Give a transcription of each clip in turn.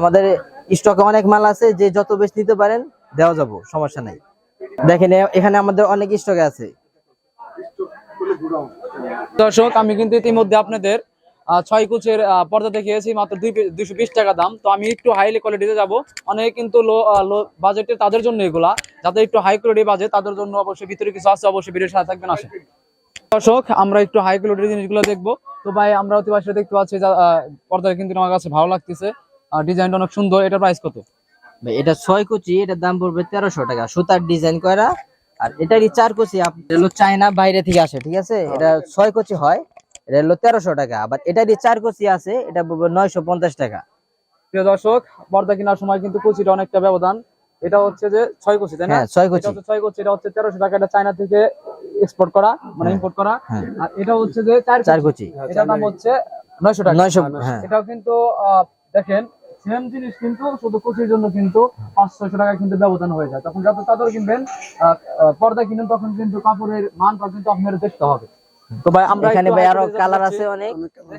আমাদের স্টকে অনেক মাল আছে, যে যত বেশি নিতে পারেন, দেওয়া যাব, সমস্যা নাই। দেখেন এখানে আমাদের অনেক স্টকে আছে। দর্শক, আমি কিন্তু ইতিমধ্যে আপনাদের ছয় কুচের পর্দা দেখিয়েছি, মাত্র দুই দুইশো বিশ টাকা দাম। তো আমি একটু হাইলি কোয়ালিটিতে যাব। অনেকে কিন্তু লো লো বাজেটে তাদের জন্য এগুলা। যাদের একটু হাই কোয়ালিটি বাজে তাদের জন্য অবশ্যই ভিতরে কিছু আছে, অবশ্যই ভিডিওর সাথে থাকবেন, আসেন। দর্শক, আমরা একটু হাই কোয়ালিটির জিনিসগুলো দেখব। তো ভাই, আমরা অতি দেখতে পাচ্ছি পর্দা কিন্তু আমার কাছে ভালো লাগতেছে। ডিজাইনটা অনেক সুন্দর। এটা প্রাইস কত? ভাই, এটা ছয় কুচি এটার দাম পড়বে তেরোশো টাকা। সুতার ডিজাইন করা। আর এটারই চার কুচি হলো চায়না বাইরে থেকে আসে ঠিক আছে? এটা ছয় কুচি হয় এটা হলো তেরোশো টাকা। আবার এটারই চার কুচি আছে এটা পড়বে নয়শো পঞ্চাশ টাকা। প্রিয় দর্শক পর্দা কেনার সময় কিন্তু কুচিটা অনেকটা ব্যবধান। এটা হচ্ছে যে ছয় কুচি তাই না? হ্যাঁ ছয় কুচি। ছয় কুচি এটা হচ্ছে তেরোশো টাকা। এটা চায়না থেকে এক্সপোর্ট করা মানে ইম্পোর্ট করা। হ্যাঁ। আর এটা হচ্ছে যে চার কুচি। এটার দাম হচ্ছে নয়শো টাকা। নয়শো হ্যাঁ। এটাও কিন্তু দেখেন সেম জিনিস কিন্তু শুধু কুচির জন্য কিন্তু পাঁচ ছয়শো টাকা কিন্তু ব্যবধান হয়ে যায়। তখন যত চাদর কিনবেন পর্দা কিনবেন তখন কিন্তু কাপড়ের মান কিন্তু আপনার দেখতে হবে। তো ভাই আমরা এখানে ভাই আরও কালার আছে অনেক।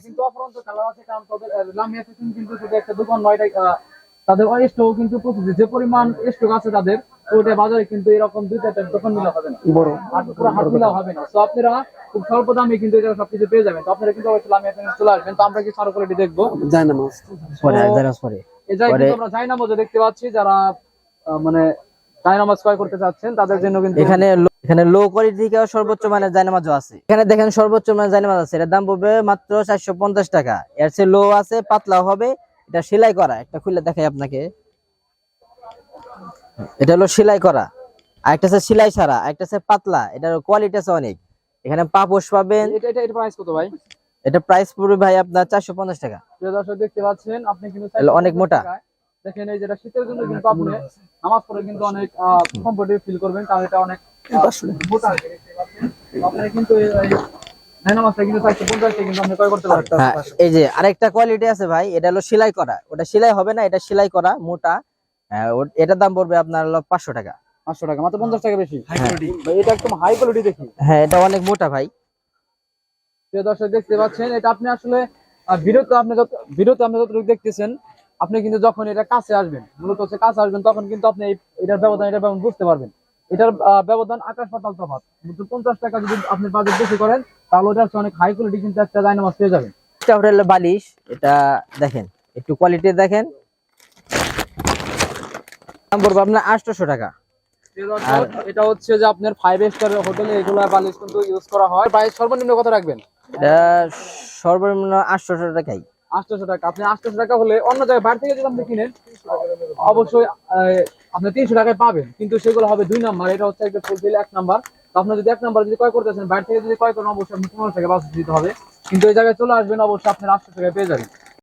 কিন্তু অপরন্ত কালার আছে কারণ তাদের লামিয়া ফ্যাশন কিন্তু শুধু একটা দোকান নয় এটা, আহ, তাদের স্টক কিন্তু প্রচুর। যে পরিমাণ স্টক আছে তাদের ওটা বাজারে কিন্তু এরকম দুই চারটা দোকান মিলা হবে না। বড়। পুরো হাত মিলা হবে না। তো আপনারা খুব স্বল্প দামে কিন্তু এটা সবকিছু পেয়ে যাবেন। তো আপনারা কিন্তু অবশ্যই লামিয়া চলে আসবেন। তো আমরা কি সারো কোয়ালিটি দেখব? পরে তো- জেরক্স পরে। এই জায়গায় কিন্তু আমরা দেখতে পাচ্ছি। যারা মানে জায়নামাজ ক্রয় করতে চাচ্ছেন তাদের জন্য কিন্তু এখানে লো- এখানে লো কোয়ালিটি থেকে সর্বোচ্চ মানের জায়নামাজও আছে। এখানে দেখেন সর্বোচ্চ মানের জায়নামাজ আছে। এটার দাম পড়বে মাত্র চারশো পঞ্চাশ টাকা। এর চেয়ে লো আছে পাতলাও হবে। এটা সেলাই করা। একটা খুলে দেখাই আপনাকে। এটা হলো সেলাই করা। আর একটা আছে সেলাই ছাড়া একটা আছে পাতলা এটার কোয়ালিটি আছে অনেক। এখানে পাপোশ পাবেন। এটা এটা প্রাইস কত ভাই? এটা প্রাইস পড়বে ভাই আপনার চারশো পঞ্চাশ টাকা। প্রিয় দর্শক দেখতে পাচ্ছেন আপনি কিন্তু অনেক মোটা। দেখেন এই যেটা শীতের জন্য কিন্তু আপনি নামাজ পড়ে কিন্তু অনেক কমফোর্টেবল ফিল করবেন কারণ এটা অনেক মোটা। আপনারা কিন্তু এই এই আপনি হ্যাঁ যে আরেকটা কোয়ালিটি আছে ভাই এটা হলো সেলাই করা। ওটা সেলাই হবে না এটা সেলাই করা মোটা। এটার দাম পড়বে আপনার হলো পাঁচশো টাকা। পাঁচশো টাকা মাত্র পঞ্চাশ টাকা বেশি। ভাই, এটা একদম হাই কোয়ালিটি দেখি। হ্যাঁ এটা অনেক মোটা ভাই। প্রিয় দর্শক দেখতে পাচ্ছেন এটা আপনি আসলে ভিডিওতে আপনি যত আপনি যতটুকু দেখতেছেন আপনি কিন্তু যখন এটা কাছে আসবেন মূলত হচ্ছে কাছে আসবেন তখন কিন্তু আপনি এটার ব্যবধান এটার ব্যবধান বুঝতে পারবেন। এটার আহ, ব্যবধান আকাশ পাতাল তফাৎ। কিন্তু পঞ্চাশ টাকা যদি আপনি বাজেট বেশি করেন তাহলে ওটা হচ্ছে অনেক হাই কোয়ালিটি কিন্তু একটা ডাইনামাস পেয়ে যাবেন। এটা হলো বালিশ এটা দেখেন একটু কোয়ালিটি দেখেন। দাম পড়বে আপনার আটশোশো টাকা। এটা হচ্ছে যে আপনার ফাইভ স্টার হোটেলে এগুলো বালিশ কিন্তু ইউজ করা হয়। প্রাইস সর্বনিম্ন কত রাখবেন? এটা সর্বনিম্ন আটশোশো টাকাই। আটশোশো টাকা। আপনি আটশোশো টাকা হলে অন্য জায়গায় বাইরে থেকে যদি আপনি কিনেন অবশ্যই আপনি তিনশো টাকায় পাবেন। কিন্তু সেগুলো হবে দুই নাম্বার এটা হচ্ছে একটা ফুলফিল এক নাম্বার তো আপনি যদি এক নাম্বার যদি ক্রয় করতেছেন বাইরে থেকে যদি ক্রয় করেন অবশ্যই আপনি পনেরো টাকা বাস দিতে হবে। কিন্তু এই জায়গায় চলে আসবেন অবশ্যই আপনার আটশো টাকায় পেয়ে যাবেন।